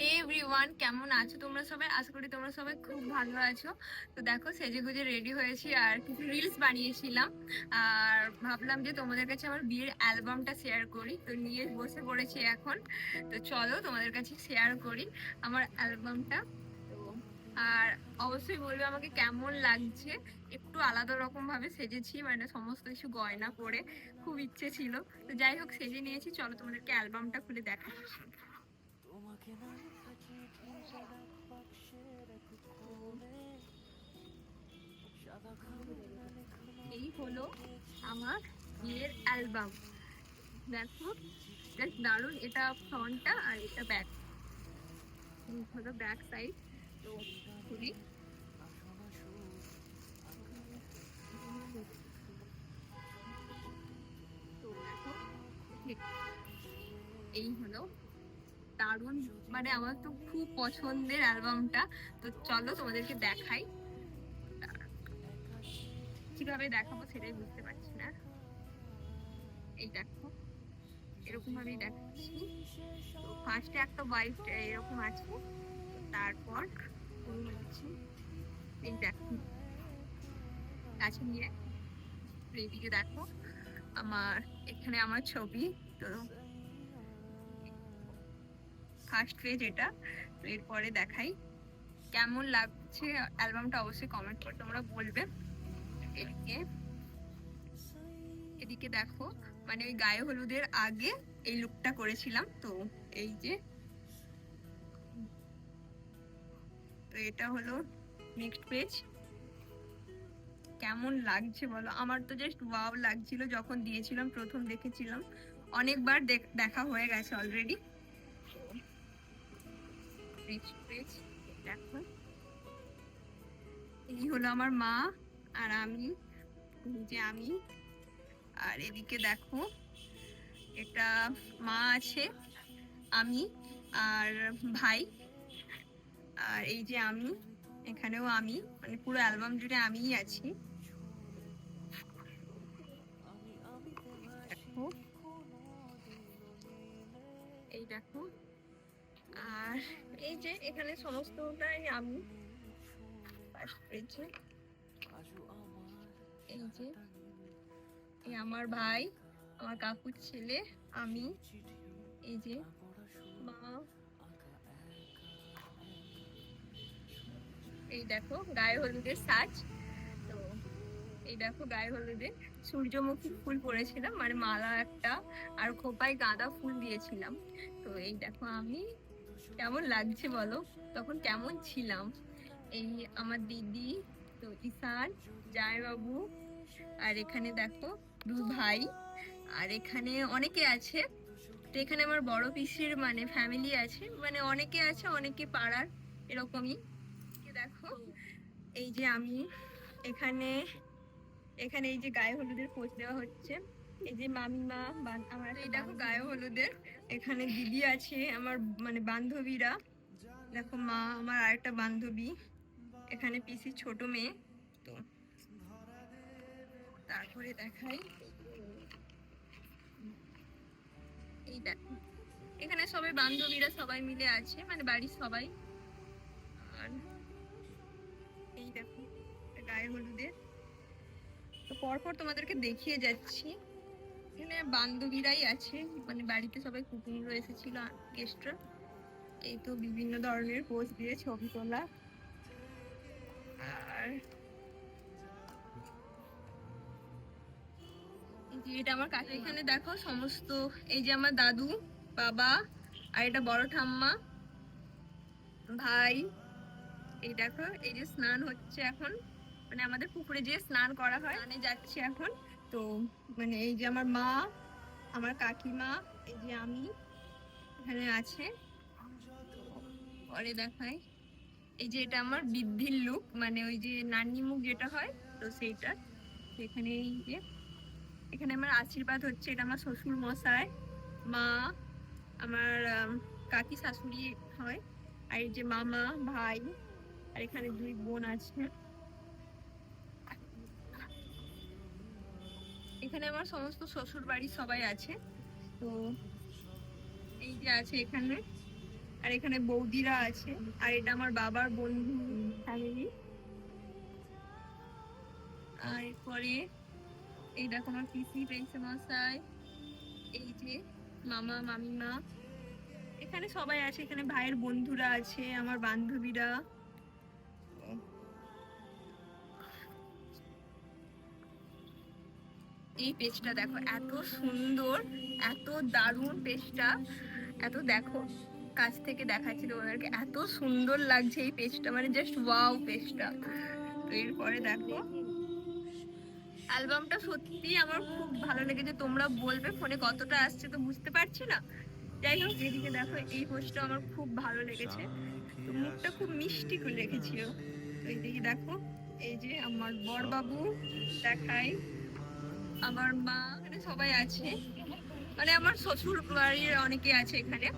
হে everyone কেমন আছো তোমরা সবাই? আশা করি তোমরা সবাই খুব ভালো আছো। তো দেখো সেজে গুজে রেডি হয়েছি আর কিছু রিলস বানিয়েছিলাম। আর ভাবলাম যে তোমাদের কাছে আমার বিয়ের অ্যালবামটা শেয়ার করি। তো নিয়ে বসে পড়েছি এখন। তো চলো, তোমাদের কাছে শেয়ার করি আমার অ্যালবামটা আর অবশ্যই বলবে আমাকে কেমন লাগছে। একটু আলাদা রকম ভাবে সেজেছি মানে সমস্ত কিছু গয়না পরে। খুব ইচ্ছে ছিল। তো যাই হোক, সেজে নিয়েছি। চলো তোমাদেরকে অ্যালবামটা খুলে দেখাচ্ছি এই হলো আমার বিয়ের অ্যালবাম। দেখো, বেশ দারুণ। এটা ফ্রন্টটা আর এটা ব্যাক। হলো ব্যাক সাইড। তো দেখো এই হলো দারুণ। মানে আমার তো খুব পছন্দের অ্যালবামটা। তো চলো তোমাদেরকে দেখাই। কীভাবে দেখাবো সেটাই বুঝতে পারছি না। এই দেখো, এরকম ভাবেই দেখাচ্ছি। তো ফার্স্টে একটা হোয়াইট এরকম আছে। তারপর এই দেখো কাছে নিয়ে এইদিকে দেখো, আমার এখানে আমার ছবি। তো ফার্স্ট পেজ এটা। তো এরপরে দেখাই, কেমন লাগছে অ্যালবামটা অবশ্যই কমেন্ট করে তোমরা বলবে। এদিকে এদিকে দেখো মানে ওই গায়ে হলুদের আগে এই লুকটা করেছিলাম, তো এই যে। তো এটা হলো নেক্সট পেজ কেমন লাগছে বলো? আমার তো জাস্ট ওয়াও লাগছিল যখন দিয়েছিলাম, প্রথম দেখেছিলাম। অনেকবার দেখ- হয়ে গেছে অলরেডি নেক্সট পেজ দেখো। এই হলো আমার মা। আর আমি যে আমি, আর এদিকে দেখো এটা মা আছে, আমি আর ভাই, আর এই যে আমি, এখানেও আমি মানে পুরো অ্যালবাম জুড়ে আমিই আছি। এই দেখো, আর এই যে এখানে সমস্তটাই আমি আজও আমার এই যে, এই আমার ভাই, আমার কাকুর ছেলে, আমি, এই যে মা এই দেখো, গায়ে হলুদের সাজ। তো এই দেখো, গায়ে হলুদে সূর্যমুখী ফুল পরেছিলাম মানে মালা একটা, আর খোপায় গাঁদা ফুল দিয়েছিলাম। তো এই দেখো, আমি। কেমন লাগছে বলো? তখন কেমন ছিলাম? এই আমার দিদি তো ঈশান জায়বাবু আর এখানে দেখো দু ভাই। আর এখানে অনেকে আছে তো এখানে আমার বড় পিসির মানে ফ্যামিলি আছে মানে অনেকে আছে অনেকে পাড়ার এরকমই। দেখো এই যে আমি এখানে এখানে এই যে গায়ে হলুদের পোজ দেওয়া হচ্ছে। এই যে মামিমা আমার এই দেখো গায়ে হলুদের। এখানে দিদি আছে আমার মানে বান্ধবীরা। দেখো মা আমার আরেকটা বান্ধবী। এখানে পিসি ছোট মেয়ে। তো তারপরে দেখাই। এই দেখো, এখানে সবাই বান্ধবীরা সবাই মিলে আছে মানে বাড়ির সবাই। আর এই দেখো, গায়ে হলুদের। তো পরপর তোমাদেরকে দেখিয়ে যাচ্ছি। এখানে বান্ধবীরাই আছে মানে বাড়িতে সবাই কুটুমরা এসেছিল গেস্টরা এই তো বিভিন্ন ধরনের পোস্ট দিয়ে ছবি তোলা। এটা আমার কাছে এখানে দেখো সমস্ত, এই যে আমার দাদু, বাবা, আর এটা বড় ঠাম্মা, ভাই। এই দেখো, এই যে স্নান হচ্ছে এখন। মানে আমাদের পুকুরে যে স্নান করা হয়। স্নানে যাচ্ছি এখন। তো মানে এই যে আমার মা, আমার কাকিমা, এই যে আমি এখানে আছে। পরে দেখাই এই যে এটা আমার বৃদ্ধির লুক মানে ওই যে নান্নি মুখ যেটা হয়, তো সেইটা। এখানে এই যে, এখানে আমার আশীর্বাদ হচ্ছে, এটা আমার শ্বশুর মশাই, মা, আমার কাকি শাশুড়ি হয়, আর এই যে মামা, ভাই, আর এখানে দুই বোন আছে। এখানে আমার সমস্ত শ্বশুর বাড়ির সবাই আছে, তো এই যে আছে এখানে। আর এখানে বৌদিরা আছে। আর এটা আমার বাবার বন্ধু ফ্যামিলি আর এরপরে এই দেখো আমার পিসি পেয়েছে মশাই, এই যে মামা, মামিমা। এখানে সবাই আছে, এখানে ভাইয়ের বন্ধুরা আছে, আমার বান্ধবীরা। এই পেজটা দেখো, এত সুন্দর, এত দারুণ পেজটা। এত দেখো কাছ থেকে দেখাচ্ছি তোমাদেরকে এত সুন্দর লাগছে এই পেজটা মানে জাস্ট ওয়াও পেজটা। তো এরপরে দেখো। অ্যালবামটা সত্যি আমার খুব ভালো লেগেছে। তোমরা বলবে ফোনে কতটা আসছে তো বুঝতে পারছি না। যাই হোক, এদিকে দেখো, এই পোস্টটা আমার খুব ভালো লেগেছে। তো মুখটা খুব মিষ্টি করে রেখেছিল। তো এইদিকে দেখো, এই যে আমার বর বাবু দেখাই। আমার মা মানে সবাই আছে। মানে আমার শ্বশুর বাড়ির অনেকে আছে এখানে।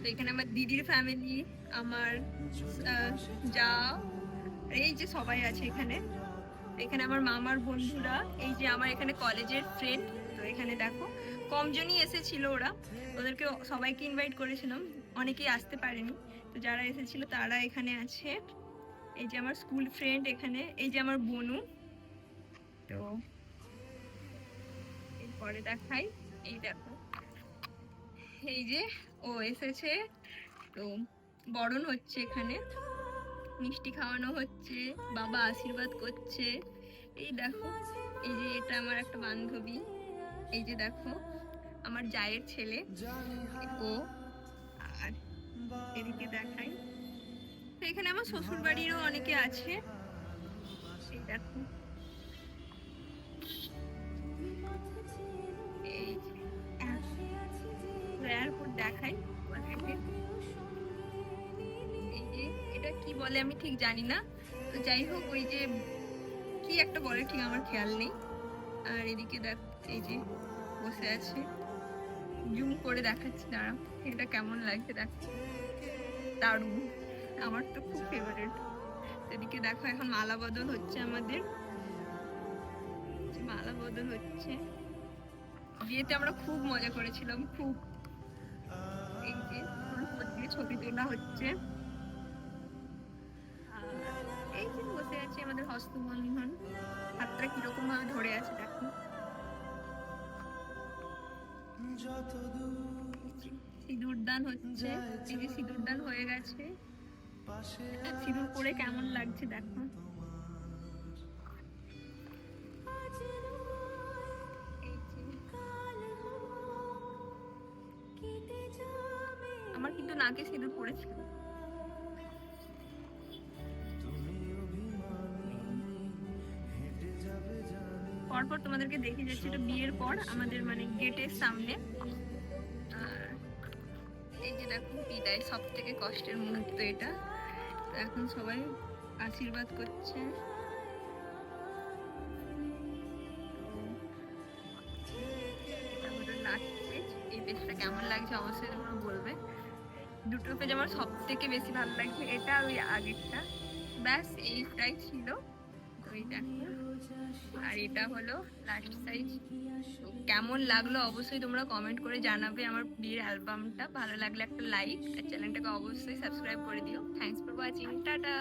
তো এখানে আমার দিদির ফ্যামিলি আমার যা এই যে সবাই আছে এখানে। এখানে আমার মামার বন্ধুরা এই যে আমার এখানে কলেজের ফ্রেন্ড তো এখানে দেখো কমজনই এসেছিল ওরা। ওদেরকে সবাইকে ইনভাইট করেছিলাম অনেকেই আসতে পারেনি। তো যারা এসেছিল তারা এখানে আছে। এই যে আমার স্কুল ফ্রেন্ড এখানে এই যে আমার বনু। তো এরপরে দেখাই এই দেখো। এই যে ও এসেছে। তো বরণ হচ্ছে এখানে। মিষ্টি খাওয়ানো হচ্ছে, বাবা আশীর্বাদ করছে। এই দেখো, এই যে এটা আমার একটা বান্ধবী। এই যে দেখো, আমার জায়ের ছেলে। ও, আর এদিকে দেখাই। এখানে আমার শ্বশুর বাড়িরও অনেকে আছে। এই দেখো। দেখাই। এই যে এটা কি বলে আমি ঠিক জানি না। তো যাই হোক, ওই যে কি একটা বলে ঠিক আমার খেয়াল নেই। আর এদিকে দেখ, এই যে বসে আছে। জুম করে দেখাচ্ছি, দাঁড়া। এটা কেমন লাগছে দেখ। দারুণ। আমার তো খুব ফেভারিট এদিকে দেখো, এখন মালা বদল হচ্ছে আমাদের। মালা বদল হচ্ছে। বিয়েতে আমরা খুব মজা করেছিলাম, খুব। এই যে ওর দিয়ে ছবি তোলা হচ্ছে। এই যে বসে আছে আমাদের হস্তবন্ধন হাতটা কীরকম ভাবে ধরে আছে দেখো। সিঁদুর দান হচ্ছে। এই যে সিঁদুর হয়ে গেছে। সিঁদুর পরে কেমন লাগছে দেখো। নাকে সিঁদুর পড়েছিল। পরপর তোমাদেরকে দেখে যাচ্ছি, এটা বিয়ের পর আমাদের মানে গেটের সামনে। এই যে দেখো, বিদায় সব থেকে কষ্টের মুহূর্ত এটা। এখন সবাই আশীর্বাদ করছে। এই পেজটা কেমন লাগছে অবশ্যই তোমরা বলবে। দুটো পেজ আমার সব থেকে বেশি ভালো লাগছে। এটা ওই আগেরটা। ব্যাস, এইটাই ছিল। ওইটা আর এটা হলো লাস্ট সাইজ কেমন লাগল অবশ্যই তোমরা কমেন্ট করে জানাবে আমার বিয়ের অ্যালবামটা ভালো লাগলে একটা লাইক আর চ্যানেলটাকে অবশ্যই সাবস্ক্রাইব করে দিও। Thanks for watching tata!